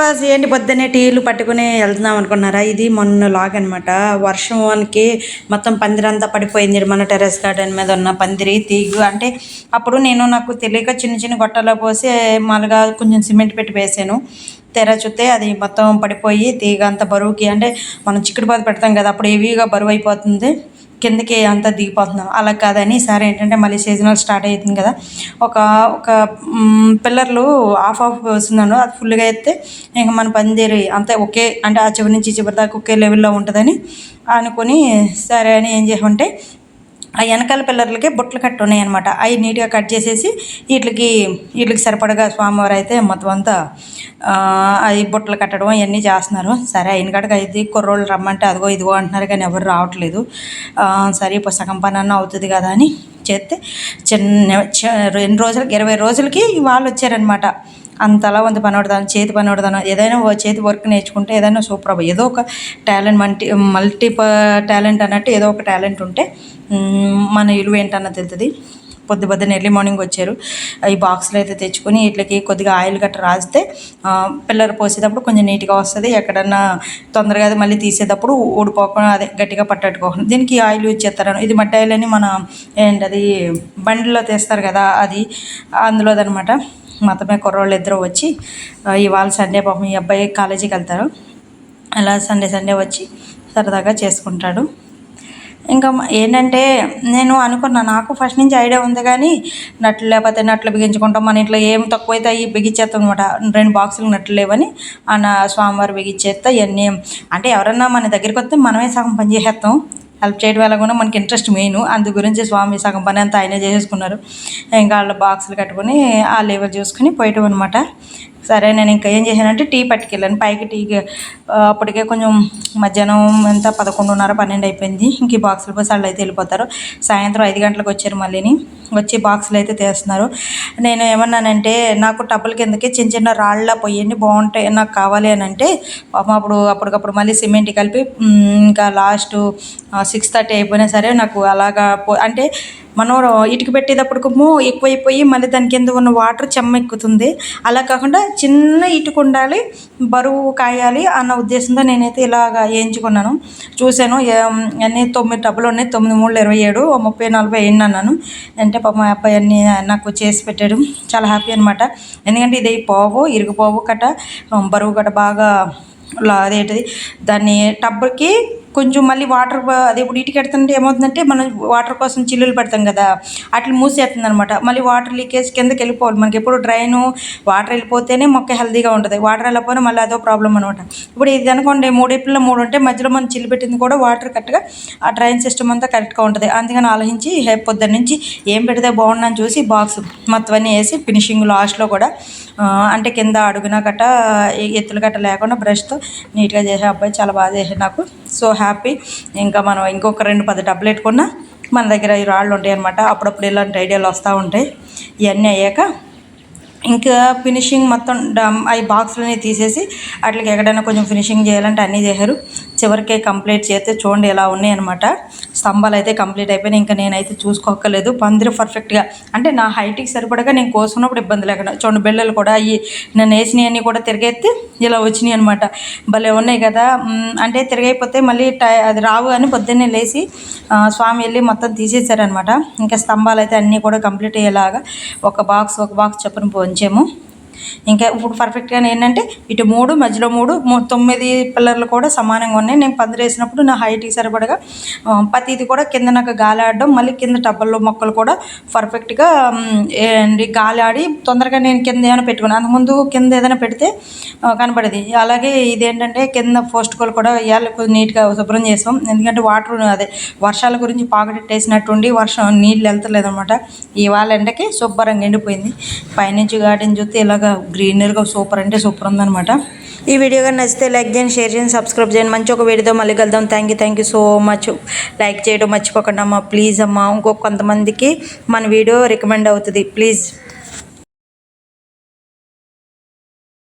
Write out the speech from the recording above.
వివాస్ ఏంటి పొద్దున్నే టీలు పట్టుకుని వెళ్తున్నాం అనుకున్నారా? ఇది మొన్న లాగ్ అనమాట వర్షంకి మొత్తం పందిరంతా పడిపోయింది మన టెర్రస్ గార్డెన్ మీద ఉన్న పందిరి తీగు. అంటే అప్పుడు నేను నాకు తెలియక చిన్న చిన్న గొట్టలో పోసి మామూలుగా కొంచెం సిమెంట్ పెట్టి వేసాను. తెర చూస్తే అది మొత్తం పడిపోయి తీగ అంత బరువుకి అంటే మనం చిక్కుడు బాధ పెడతాం కదా అప్పుడు హెవీగా బరువు అయిపోతుంది. కిందకి అంతా దిగిపోతున్నాం. అలా కాదని సరే ఏంటంటే మళ్ళీ సీజనల్ స్టార్ట్ అవుతుంది కదా. ఒక ఒక పిల్లర్లు ఆఫ్ ఆఫ్ వస్తున్నాను అది ఫుల్గా ఎత్తే ఇంకా మన బందేరి అంతా ఒకే అంటే ఆ చివరి నుంచి చివరి దాకా ఒకే లెవెల్లో ఉంటుందని అనుకొని సరే అని ఏం చేయమంటే ఆ వెనకాల పిల్లర్లకి బుట్టలు కట్టి ఉన్నాయన్నమాట అవి నీట్గా కట్ చేసేసి వీటికి వీటికి సరిపడగా స్వామివారు అయితే మొత్తం అంతా అవి బుట్టలు కట్టడం అవన్నీ చేస్తున్నారు. సరే అయిన కాడికి అయితే కుర్రోళ్ళు రమ్మంటే అదిగో ఇదిగో అంటున్నారు కానీ ఎవరు రావట్లేదు. సరే ఇప్పుడు సగం పని అన్న అవుతుంది కదా అని చేస్తే చిన్న చ- రెండు రోజులకి ఇరవై రోజులకి వాళ్ళు వచ్చారనమాట అంతలా ఉంది పని చేతి పని ఏదైనా చేతి వర్క్ నేర్చుకుంటే ఏదైనా సూపర్ అవ్వ ఏదో ఒక టాలెంట్ మల్టీ మల్టీ టాలెంట్ అన్నట్టు ఏదో ఒక టాలెంట్ ఉంటే మన ఇలువ ఏంటన్నది తెలుస్తుంది పొద్దు పొద్దున్న ఎర్లీ మార్నింగ్ వచ్చారు. ఈ బాక్స్లో అయితే తెచ్చుకొని వీటికి కొద్దిగా ఆయిల్ గట్రా రాస్తే పిల్లలు పోసేటప్పుడు కొంచెం నీట్గా వస్తుంది. ఎక్కడన్నా తొందరగా అది మళ్ళీ తీసేటప్పుడు ఊడిపోకుండా అదే గట్టిగా పట్టట్టుకోకుండా దీనికి ఆయిల్ యూజ్ చేస్తారు ఇది మట్టి ఆయిల్ అని మన ఏంటది బండిలో తీస్తారు కదా అది అందులోదనమాట మొత్తమే కుర్రోళ్ళు ఇద్దరు వచ్చి ఇవాళ సండే పాపం ఈ అబ్బాయి కాలేజీకి వెళ్తారు. అలా సండే సండే వచ్చి సరదాగా చేసుకుంటాడు. ఇంకా ఏంటంటే నేను అనుకున్నా నాకు ఫస్ట్ నుంచి ఐడియా ఉంది కానీ నట్లు లేకపోతే నట్లు బిగించుకుంటాం మన ఇంట్లో ఏం తక్కువైతే అవి బిగించేస్తాం అనమాట రెండు బాక్సులు నట్లు లేవని ఆ నా స్వామివారు బిగించేస్తా ఇవన్నీ అంటే ఎవరన్నా మన దగ్గరికి వస్తే మనమే సగం పని చేసేస్తాం. హెల్ప్ చేయడం వల్ల కూడా మనకి ఇంట్రెస్ట్ మెయిన్. అందు గురించి స్వామి సగం పని అంతా ఆయనే చేసేసుకున్నారు. ఇంకా వాళ్ళ బాక్సులు కట్టుకొని ఆ లేబర్ చూసుకుని పోయటం అనమాట సరే నేను ఇంకా ఏం చేశానంటే టీ పట్టుకెళ్ళాను. పైకి టీ అప్పటికే కొంచెం మధ్యాహ్నం ఎంత పదకొండున్నర పన్నెండు అయిపోయింది. ఇంక ఈ బాక్సులు పోసి వాళ్ళు అయితే వెళ్ళిపోతారు. సాయంత్రం ఐదు గంటలకు వచ్చారు మళ్ళీని. వచ్చి బాక్సులు అయితే తీస్తున్నారు. నేను ఏమన్నానంటే నాకు టబ్బుల కిందకి చిన్న చిన్న రాళ్ళ పొయ్యండి బాగుంటాయి నాకు కావాలి అని అంటే పాపం అప్పుడు అప్పటికప్పుడు మళ్ళీ సిమెంట్ కలిపి ఇంకా లాస్ట్ సిక్స్ థర్టీ అయిపోయినా సరే నాకు అలాగా పో- అంటే మనం ఇటుక పెట్టేటప్పటికము ఎక్కువైపోయి మళ్ళీ దాని కింద ఉన్న వాటర్ చెమ్మ ఎక్కుతుంది. అలా కాకుండా చిన్న ఇటుక ఉండాలి బరువు కాయాలి అన్న ఉద్దేశంతో నేనైతే ఇలాగా వేయించుకున్నాను. చూశాను అన్నీ తొమ్మిది డబ్బులు ఉన్నాయి తొమ్మిది మూడు ఇరవై ఏడు ముప్పై నలభై ఎన్ని అన్నాను. అంటే పాప మా అబ్బాయి అన్ని నాకు చేసి పెట్టాడు. చాలా హ్యాపీ అనమాట ఎందుకంటే ఇది పోవు ఇరిగిపోవు కట్ట బరువు కట్ట బాగా లా- అదేంటిది దాన్ని టబ్బుకి కొంచెం మళ్ళీ వాటర్ అదే ఇప్పుడు ఇటుక ఏమవుతుందంటే మనం వాటర్ కోసం చిల్లులు పెడతాం కదా అట్లా మూసేస్తుంది అనమాట మళ్ళీ వాటర్ లీకేజ్ కిందకి వెళ్ళిపోవాలి. మనకి ఎప్పుడు డ్రైను వాటర్ వెళ్ళిపోతేనే మొక్క హెల్దీగా ఉంటుంది. వాటర్ వెళ్ళకపోయినా మళ్ళీ అదో ప్రాబ్లం అనమాట ఇప్పుడు ఇది అనుకోండి మూడేపుల్లో మూడు ఉంటే మధ్యలో మనం చిల్లు పెట్టింది కూడా వాటర్ కరెక్ట్గా ఆ డ్రైన్ సిస్టమ్ అంతా కరెక్ట్గా ఉంటుంది. అందుకని ఆలోచించి హే, పొద్దున్న నుంచి ఏం పెడితే బాగుండని చూసి బాక్స్ మొత్తం అన్నీ వేసి ఫినిషింగ్ లాస్ట్లో కూడా అంటే కింద అడుగున గట్ట ఎత్తులు గట్ట లేకుండా బ్రష్తో నీట్గా చేసే అబ్బాయి చాలా బాగా చేసాడు నాకు. సో హ్యాపీ ఇంకా మనం ఇంకొక రెండు పది డబ్బులు పెట్టుకున్నా మన దగ్గర ఈ రాళ్ళు ఉంటాయి అనమాట అప్పుడప్పుడు ఇలాంటి ఐడియాలు వస్తూ ఉంటాయి. ఇవన్నీ అయ్యాక ఇంకా ఫినిషింగ్ మొత్తం డమ్ అవి బాక్స్లోనే తీసేసి వాటికి ఎక్కడైనా కొంచెం ఫినిషింగ్ చేయాలంటే అన్నీ చేశారు. చివరికి కంప్లీట్ చేస్తే చూడండి ఎలా ఉన్నాయి అనమాట స్తంభాలు అయితే కంప్లీట్ అయిపోయినాయి. ఇంకా నేనైతే చూసుకోక్కర్లేదు. పందిరి పర్ఫెక్ట్గా అంటే నా హైట్కి సరిపడగా నేను కోసుకున్నప్పుడు ఇబ్బంది లేకుండా చూడండి బిళ్ళలు కూడా అవి నేను వేసినవన్నీ కూడా తిరిగెత్తి ఇలా వచ్చినాయి అనమాట భలే ఉన్నాయి కదా. అంటే తిరిగైపోతే మళ్ళీ టై అది రావు అని పొద్దున్నే లేచి స్వామి వెళ్ళి మొత్తం తీసేశారనమాట ఇంకా స్తంభాలు అయితే అన్నీ కూడా కంప్లీట్ అయ్యేలాగా ఒక బాక్స్ ఒక బాక్స్ చొప్పున పోంచాము. ఇంకా ఇప్పుడు పర్ఫెక్ట్గా ఏంటంటే ఇటు మూడు మధ్యలో మూడు తొమ్మిది పిల్లర్లు కూడా సమానంగా ఉన్నాయి. నేను పందిరి వేసినప్పుడు నా హైట్కి సరిపడగా ప్రతిది కూడా కింద నాకు గాలి ఆడడం మళ్ళీ కింద టబ్బల్లో మొక్కలు కూడా పర్ఫెక్ట్గా ఏంటి గాలి ఆడి తొందరగా నేను కింద ఏమైనా పెట్టుకున్నాను అంతకుముందు కింద ఏదైనా పెడితే కనబడేది. కనపడేది అలాగే ఇదేంటంటే కింద పోస్ట్ కోలు కూడా ఇవాళ నీట్గా శుభ్రం చేసాం. ఎందుకంటే వాటర్ అదే వర్షాల గురించి పాకటెట్టేసినట్టుండి వర్షం నీళ్ళు వెళ్తలేదు అనమాట ఇవాళ ఎండకి శుభ్రంగా ఎండిపోయింది. పైనుంచి గార్డెన్ చూస్తే ఇలాగ గ్రీనరీగా సూపర్ అంటే సూపర్ ఉందన్నమాట. ఈ వీడియో కానీ నచ్చితే లైక్ చేయండి షేర్ చేయండి సబ్స్క్రైబ్ చేయండి. మంచి ఒక వీడియోతో మళ్ళీ కలుద్దాం. Thank you thank you so much like చేయడం మర్చిపోకండి అమ్మా. ప్లీజ్ అమ్మా ఇంకో కొంతమందికి మన వీడియో రికమెండ్ అవుతుంది. ప్లీజ్